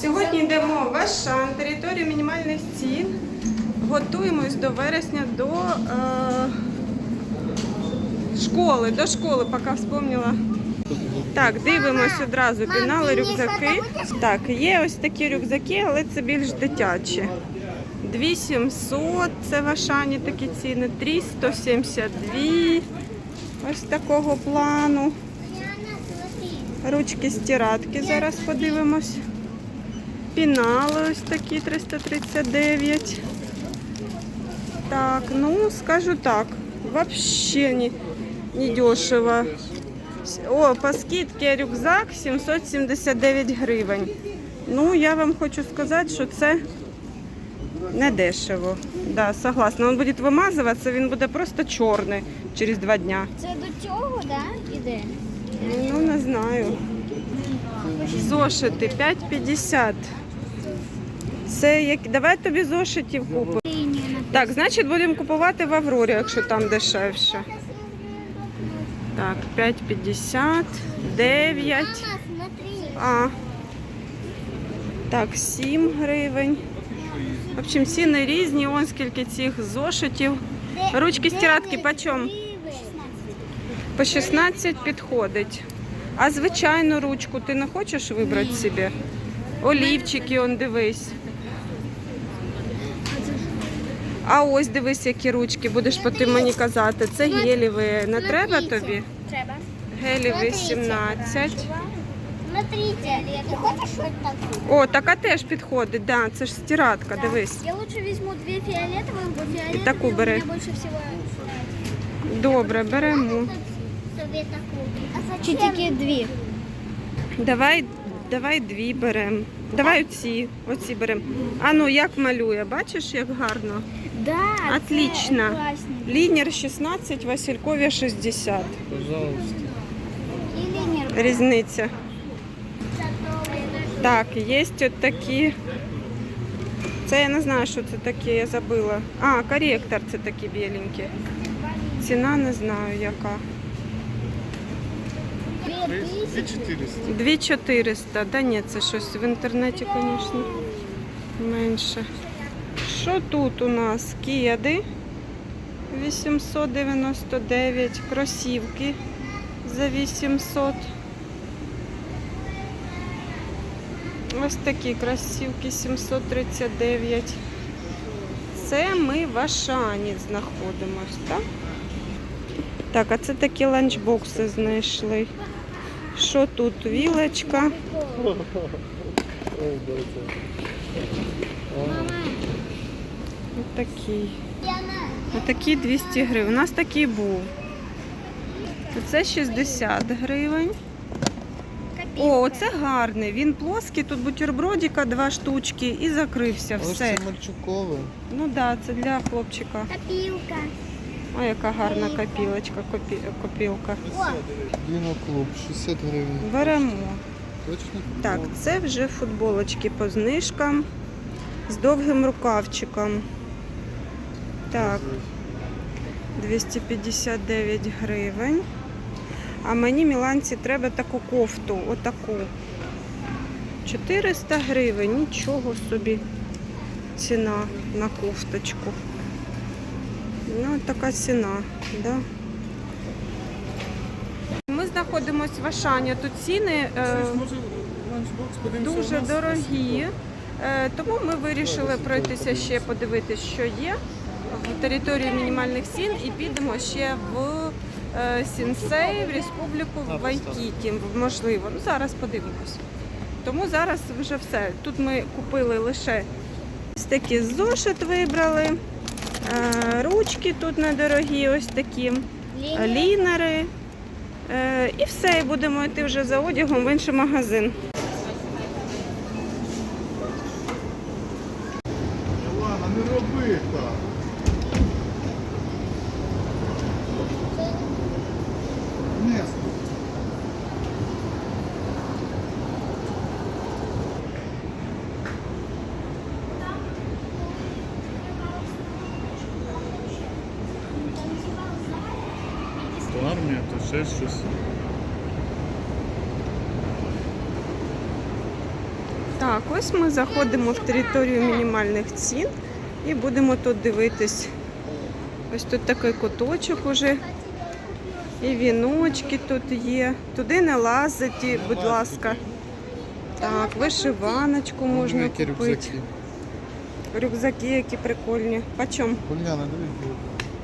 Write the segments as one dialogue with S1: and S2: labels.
S1: Сьогодні йдемо в Ашан, територію мінімальних цін. Готуємось до вересня до е, школи, до школи, поки вспомнила. Так, дивимось одразу пінали, рюкзаки. Так, є ось такі рюкзаки, але це більш дитячі. 2700, це в Ашані такі ціни, 372, ось такого плану. Ручки стиратки зараз подивимось. Пінали ось такі 339. Так, ну скажу так, вообще не, не дешево. О, по скидці рюкзак 779 гривень. Ну, я вам хочу сказати, що це не дешево. Да, согласна. Він буде вимазуватися, він буде просто чорний через два дня.
S2: Це до цього, да? Іде?
S1: Ну, не знаю. Зошити 5,50. Це як. Давай тобі зошитів купимо. Так, значить будемо купувати в Аврорі, якщо там дешевше. Так, 5,50, 9. А. Так, 7 гривень. В общем, ціни різні, он скільки цих зошитів. Ручки стиратки почем? По 16 підходить. А звичайну ручку ти не хочеш вибрати собі? Олівчики, он дивись. А ось дивись, які ручки, будеш потім мені казати. Це геліві. Не треба тобі?
S2: Треба.
S1: Геліві 17.
S2: Смотрите, ты хочешь что-то такое?
S1: О, така теж підходить, да, це ж стиратка, дивись.
S2: Я лучше возьму две фиолетовых, бо фиолетовые
S1: таку
S2: у
S1: бери.
S2: меня больше всего
S1: Добре, беремо.
S2: Тобі таку. А Чи тільки дві?
S1: Давай, давай дві беремо. Давай оці, оці беремо. А ну як малює, бачиш, як гарно?
S2: Да,
S1: Отлично.
S2: це.
S1: Лінір 16, Василькові 60.
S3: Пожалуйста.
S2: І.
S1: Різниця. Так, є от такі. Це я не знаю, що це таке, я забыла. А, коректор це такі біленькі. Ціна не знаю яка.
S2: Дві тисячі.
S3: 2400.
S1: 2400. Да ні, це щось в інтернеті, звісно, менше. Що тут у нас? Кеди 899, кросівки за 800. Ось такі кросівки 739. Це ми в Ашані знаходимось, так? Так, а це такі ланчбокси знайшли. Що тут? Вілочка. Отакий. Отакий 200 гривень. У нас такий був. Це 60 гривень. О, оце гарний. Він плоский, тут бутербродика, два штучки і закрився.
S3: Ось
S1: Все.
S3: це Мальчукове.
S1: Ну так, да, це для хлопчика.
S2: копілка.
S1: Ой, яка гарна копілочка, копі... копілка.
S3: Діноклуб, 60 гривень.
S1: Беремо.
S3: Точно?
S1: Так, це вже футболочки по знижкам з довгим рукавчиком. Так, 259 гривень. А мені міланці треба таку кофту, отаку. 400 гривень, нічого собі ціна на кофточку. Ну, така ціна, да? Ми знаходимося в Ашані. Тут ціни е, дуже дорогі. Е, Тому ми вирішили пройтися ще подивитися, що є в території мінімальних цін, і підемо ще в е, Сінсей, в Республіку в Вайкікі. Можливо, ну зараз подивимось. Тому зараз вже все. Тут ми купили лише ось такі зошит вибрали. Е, Ручки тут недорогі, ось такі лінери. Е, І все, і будемо йти вже за одягом в інший магазин.
S3: Ладно, не роби так. Нестор. То армія, то ще щось.
S1: Так, ось ми заходимо в територію мінімальних цін і будемо тут дивитись. Ось тут такий куточок уже. І віночки тут є. Туди не лазить, будь ласка. Так, вишиваночку можна
S3: Які
S1: купити.
S3: рюкзаки.
S1: Рюкзаки, які прикольні. Почем?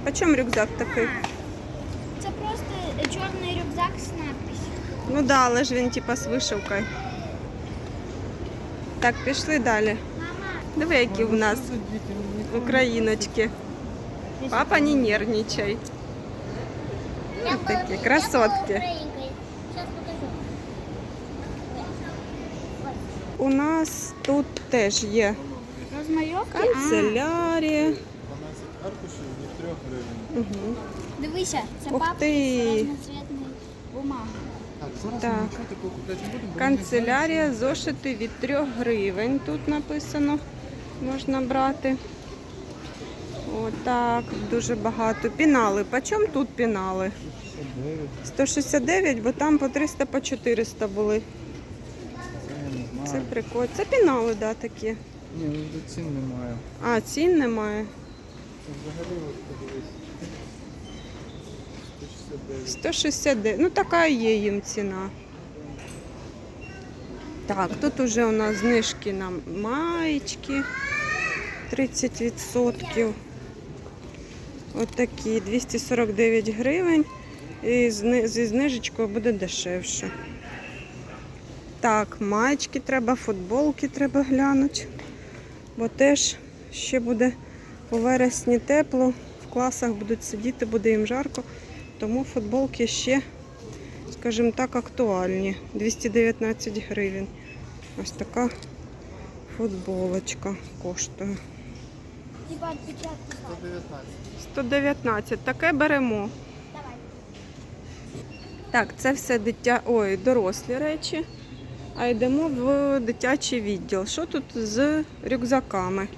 S1: Почем рюкзак такий?
S2: Це просто чорний рюкзак з надписью.
S1: Ну да, але ж він типа з вишивкою. Так, пішли далі. Диви, які в нас україночки. Папа, не нервничай. Вот такие красотки. У нас тут теж є канцелярія.
S3: 12 аркушів від 3 гривень.
S1: Угу.
S2: Дивися, це
S1: Ух
S2: папка
S1: ти.
S2: з бумаги.
S3: Так,
S1: Канцелярія, зошити від 3 гривень. Тут написано, можна брати. Отак, дуже багато. Пінали. Почем тут пінали? 169, бо там по 300 по 400 були.
S3: це
S1: прикольно. Це пінали, да, такі.
S3: Ні, ну цін немає.
S1: А, цін немає.
S3: Це взагалі от подивись. 169.
S1: 169. Ну, така є їм ціна. Так, тут уже у нас знижки на маєчки 30%. От такі 249 гривень. І зі знижечкою буде дешевше. Так, маєчки треба, футболки треба глянути. Бо теж ще буде у вересні тепло, в класах будуть сидіти, буде їм жарко. Тому футболки ще, скажімо так, актуальні. 219 гривень. Ось така футболочка коштує.
S2: Типа відпечатки.
S3: 119.
S1: 119. Таке беремо. Так, це все дитя... Ой, дорослі речі. А йдемо в дитячий відділ. Що тут з рюкзаками?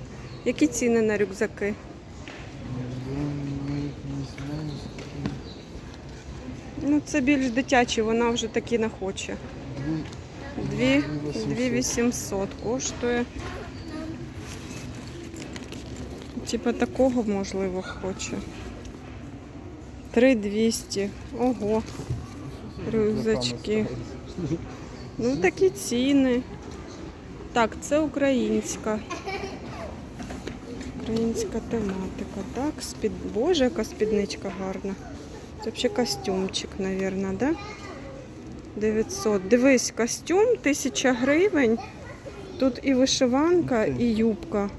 S1: Які ціни на рюкзаки? Це більш дитячі, вона вже такі не хоче. 2800 коштує. Типа такого можливо хоче. 3200. Ого. Рюкзачки. Ну такі ціни. Так, це українська. Українська тематика. Так, спід... Боже, яка спідничка гарна. Це взагалі костюмчик, мабуть, да? 900. Дивись, костюм 1000 гривень. Тут і вишиванка, і юбка.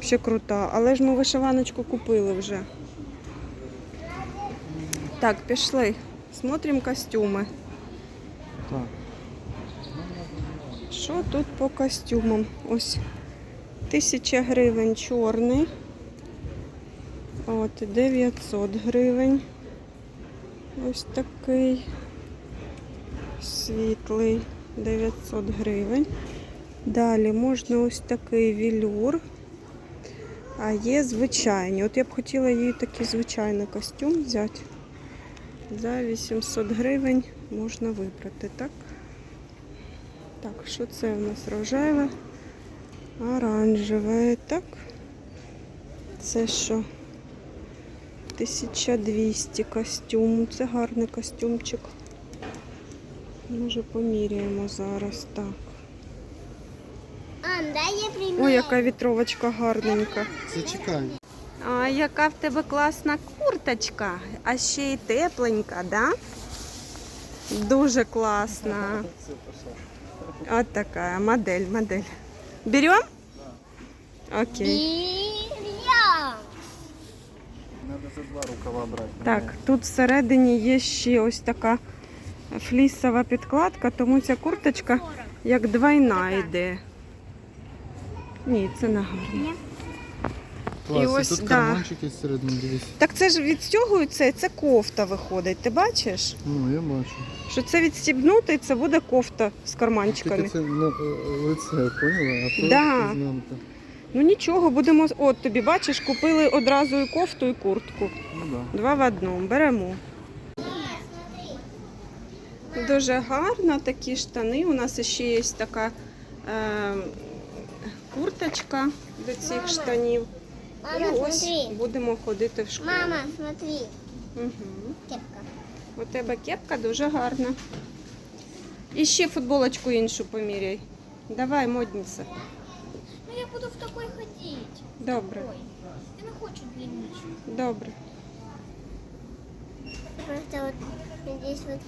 S1: Ще крута. Але ж ми вишиваночку купили вже. Так, пішли. Смотрим костюми.
S3: Так.
S1: Що тут по костюмам? Ось 1000 гривень чорний. От 900 гривень. Ось такий світлий 900 гривень. Далі можна ось такий вілюр. А є звичайні. От я б хотіла їй такий звичайний костюм взяти. За 800 гривень можна вибрати, так? Так, що це у нас рожеве? Оранжеве, так? Це що? 1200 костюм. Це гарний костюмчик. Може поміряємо зараз. Так. Ой, яка вітровочка гарненька.
S3: Зачекай.
S1: А яка в тебе класна курточка, а ще й тепленька, да? Дуже класна. От така модель, модель. Берем? Окей.
S3: За два рукава брати.
S1: Так, тут всередині є ще ось така флісова підкладка, тому ця курточка як двойна йде. Ні, це не гарно.
S3: Клас,
S1: І
S3: і
S1: ось,
S3: тут
S1: да.
S3: карманчики всередині, дивись.
S1: Так це ж відстягується, і це кофта виходить. Ти бачиш?
S3: Ну, я бачу.
S1: Що це відстібнути, і це буде кофта з карманчиками.
S3: Тільки це на е, лице, поняла? А то
S1: Да.
S3: ізнанка.
S1: Ну нічого, будемо. От тобі бачиш, купили одразу і кофту, і куртку.
S3: Ну да.
S1: Два в одному. Беремо. Дуже гарно такі штани. У нас ще є така е, курточка до цих штанів. І ось
S2: смотри.
S1: будемо ходити в школу.
S2: Мама, смотри.
S1: Угу.
S2: Кепка.
S1: У тебе кепка дуже гарна. І ще футболочку іншу поміряй. Давай, модниця. Добре,
S2: Ой, я не хочу длинничку.
S1: добре.
S2: Просто вот здесь вот.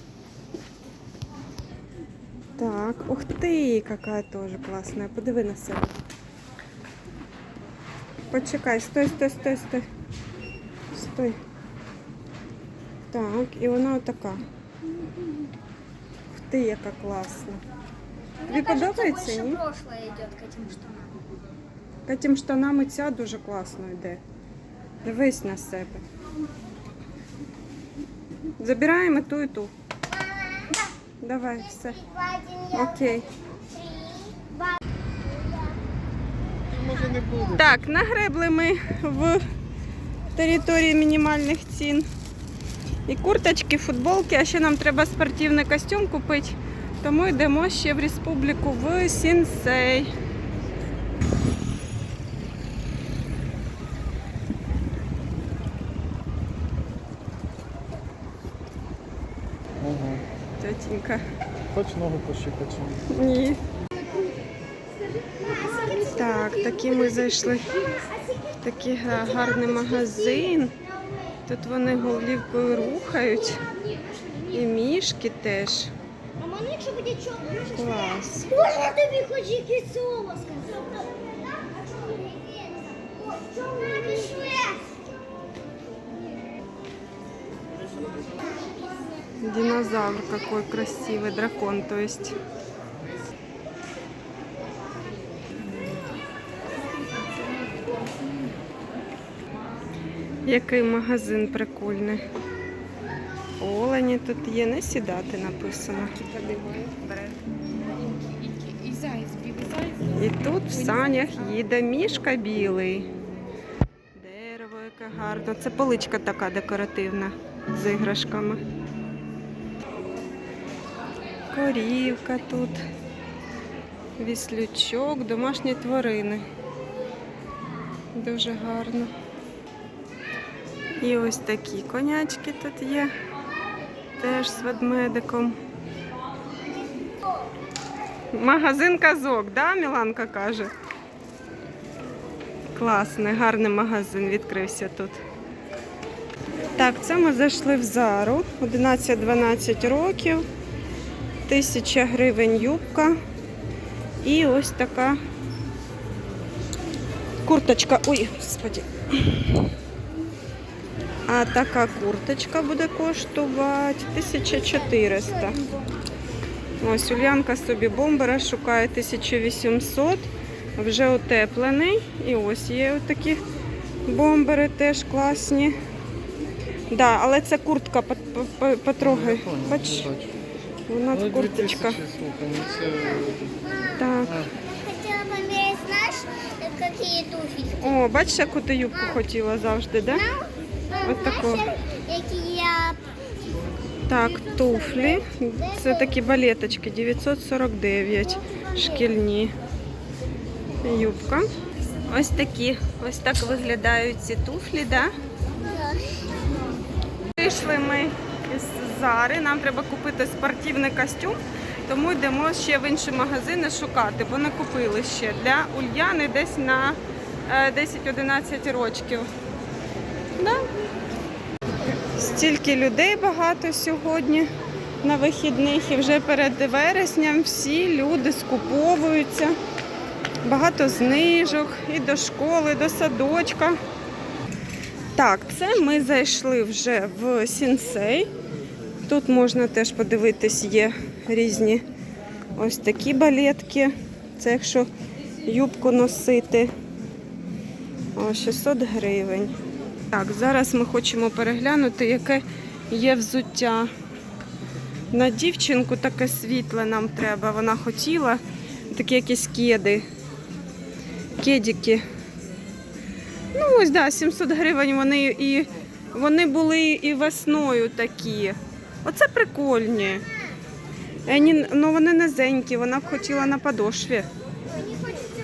S1: Так, ух ты, какая тоже классная. Подиви на себе. Почекай, стой, стой, стой, стой. Стой. Так, і вона отака. Ух ти, яка класна. Тобі подобається,
S2: больше
S1: ні?
S2: прошлое идет к этим штанам.
S1: К тим штанам і ця дуже класно йде. Дивись на себе. Забираємо ту і ту. Давай, все. Окей. Так, нагребли ми в території мінімальних цін. І курточки, футболки, а ще нам треба спортивний костюм купити. Тому йдемо ще в республіку в Сінсей.
S3: Хоч ногу пощипати.
S1: Ні. Так, такі ми зайшли такий гарний магазин. Тут вони голівкою рухають. І мішки теж.
S2: А мені якщо буде чого?
S1: Клас.
S2: Можна тобі хоч якийсь соло сказати?
S1: Динозавр какой красивый, дракон, то есть. Який магазин прикольний. Олені тут є, не сідати написано.
S4: І
S1: тут в санях їде мішка білий. Дерево яке гарне. Це поличка така декоративна з іграшками. Корівка тут. Віслючок, домашні тварини. Дуже гарно. І ось такі конячки тут є. Теж з ведмедиком. Магазин казок, да, Міланка каже? Класний, гарний магазин відкрився тут. Так, це ми зайшли в Зару. 11-12 років. Тисяча гривень юбка. І ось така курточка. Ой, господи. А така курточка буде коштувати 1400. Ось Ульянка собі бомбера шукає 1800. Вже утеплений. І ось є такі бомбери теж класні. Да, але це куртка, пот- по- по- потрогай. Бач, вона
S3: Але
S1: курточка.
S3: 2000, слухай, ну.
S1: Так.
S3: А,
S2: Хотела померить, знаешь, какие туфельки?
S1: О, бачиш, яку ти юбку хотіла завжди, да?
S2: Мам,
S1: От таку.
S2: які я
S1: Так, туфлі. Це такі балеточки 949 шкільні. Юбка. Ось такі. Ось так виглядають ці туфлі, да? Вийшли ми Зари, нам треба купити спортивний костюм, тому йдемо ще в інші магазини шукати, бо не купили ще для Ульяни десь на е, 10-11 років. Да? Стільки людей багато сьогодні на вихідних і вже перед вересням всі люди скуповуються. Багато знижок і до школи, до садочка. Так, це ми зайшли вже в сінсей. Тут можна теж подивитись, є різні ось такі балетки. Це якщо юбку носити. О, 600 гривень. Так, зараз ми хочемо переглянути, яке є взуття. На дівчинку таке світле нам треба. Вона хотіла. Такі якісь кеди. Кедики. Ну, ось, да, 700 гривень вони і вони були і весною такі. Оце прикольні. Вони, ну, вони низенькі, вона б хотіла на подошві.
S2: Мені хочеться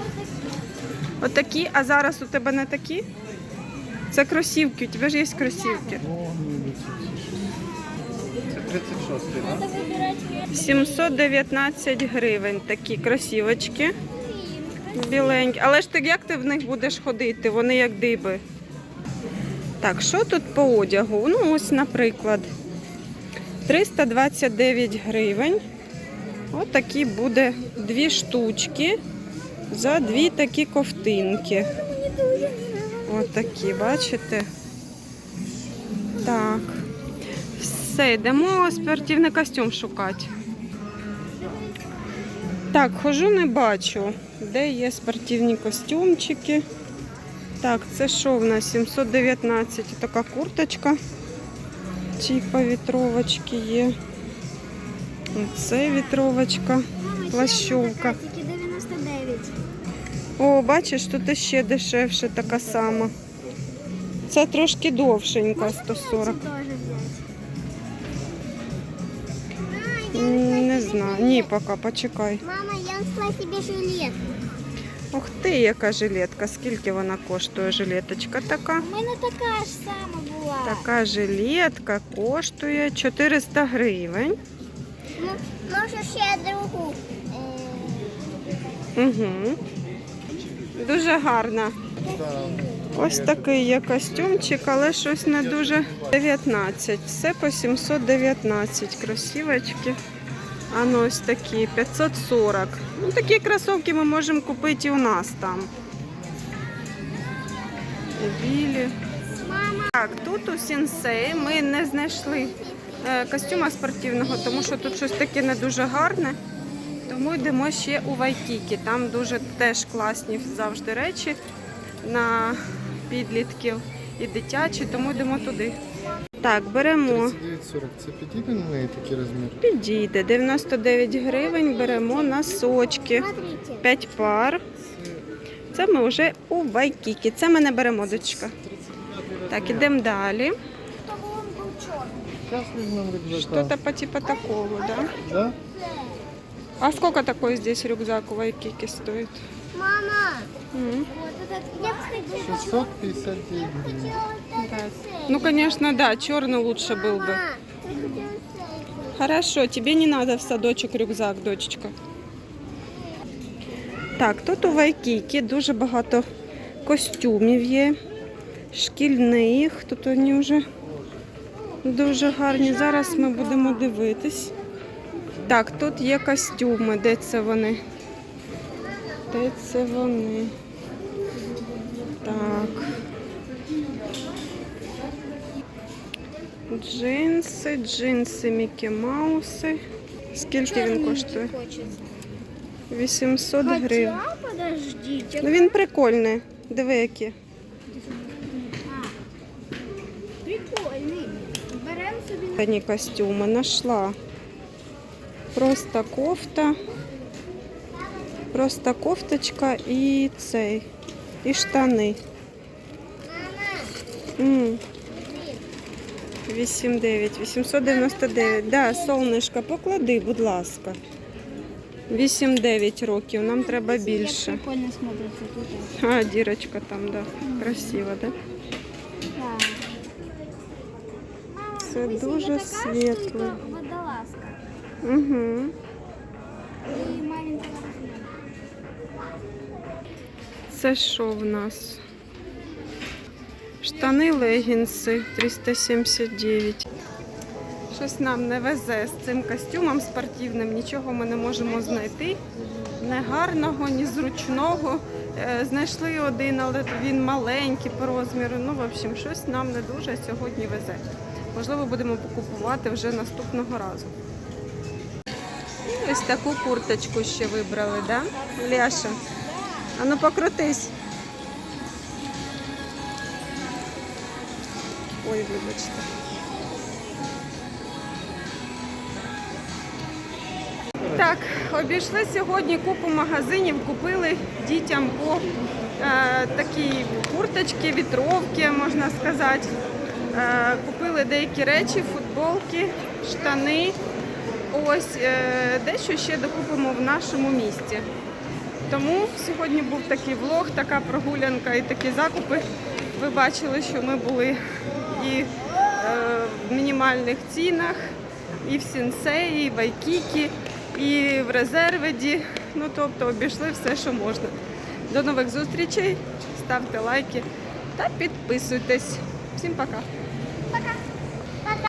S2: отакі.
S1: Отакі, а зараз у тебе не такі? Це кросівки, у тебе ж є кросівки.
S3: Це 36, так?
S2: Треба вибирати мені.
S1: 719 гривень такі кросівочки. Біленькі. Але ж ти як ти в них будеш ходити? Вони як диби. Так, що тут по одягу? Ну, ось, наприклад, 329 гривень. Ось такі буде дві штучки за дві такі ковтинки.
S2: Мені дуже
S1: Ось такі, бачите? Так. Все, йдемо спортивний костюм шукати. Так, хожу, не бачу. Де є спортивні костюмчики? Так, це що в нас? 719. Така курточка. Типа вітровочки є. Оце вітровочка. Плащовка.
S2: Тільки 99.
S1: О, бачиш, тут іще дешевше така сама. Це трошки довшенька, 140.
S2: Це теж взяти.
S1: М, Не знаю. Ні, поки, почекай.
S2: Мама, я знайшла собі жилет.
S1: Ух ти, яка жилетка. Скільки вона коштує жилеточка така?
S2: У мене така ж сама.
S1: Така жилетка коштує 400 гривень.
S2: Ну, може ще другу.
S1: Угу. Дуже гарна. Ось такий є костюмчик, але щось не дуже 19. Все по 719 кросівочки. А ну ось такі 540. Ну такі кросівки ми можемо купити і у нас там. Білі. Так, тут у сінсей ми не знайшли е, костюма спортивного, тому що тут щось таке не дуже гарне. Тому йдемо ще у Вайкікі. Там дуже теж класні завжди речі на підлітків і дитячі, тому йдемо туди. Так, беремо.
S3: 39,40. Це підійде на неї такий розмір?
S1: Підійде 99 гривень, беремо носочки.
S2: смотрите.
S1: 5 пар. Це ми вже у Вайкікі. Це ми не беремо, дочка. Так, ідемо далі.
S2: Чтобы он был черный.
S3: Зараз візьмемо рюкзака.
S1: Что-то по типа такого, да?
S3: Да?
S1: А сколько такой здесь рюкзак у Вайкики стоит?
S2: Мама,
S1: М.
S2: вот этот. Я, кстати,
S3: 659 гривень.
S1: Да. Ну, конечно, да, черный лучше был бы.
S2: Мама, я хотела сейф.
S1: Хорошо, тебе не надо в садочок рюкзак, дочечка. Так, тут у Вайкікі дуже багато костюмів є, шкільних. Тут вони вже дуже гарні. Зараз ми будемо дивитись. Так, тут є костюми. Де це вони? Де це вони? Так. Джинси, джинси Мікі Мауси. Скільки він коштує? 800 гривень. Ну він прикольний. Диви які. Тані костюми нашла. Просто кофта. Просто кофточка і цей. І штани. М. 8,9, 899. Да, солнышко, поклади, будь ласка. 8-9 років, нам треба більше. А, дірочка там, да. Красиво? Да. Це дуже світло.
S2: Водолазка.
S1: Угу.
S2: І розміру.
S1: Це що в нас? Штани легінси 379. Щось нам не везе з цим костюмом спортивним, нічого ми не можемо знайти. Ні гарного, ні зручного. Е, Знайшли один, але він маленький по розміру. Ну, в общем, щось нам не дуже сьогодні везе. Можливо, будемо купувати вже наступного разу. І ось таку курточку ще вибрали, да? Ляша? А ну покрутись. Ой, вибачте. Так, обійшли сьогодні купу магазинів, купили дітям по е, такі курточки, вітровки, можна сказати. Е, купили деякі речі, футболки, штани. Ось е, дещо ще докупимо в нашому місті. Тому сьогодні був такий влог, така прогулянка і такі закупи. Ви бачили, що ми були і е, в мінімальних цінах, і в Сінсеї, і в Айкікі, і в резерведі. Ну тобто обійшли все, що можна. До нових зустрічей, ставте лайки та підписуйтесь. Всім пока!
S2: Пока.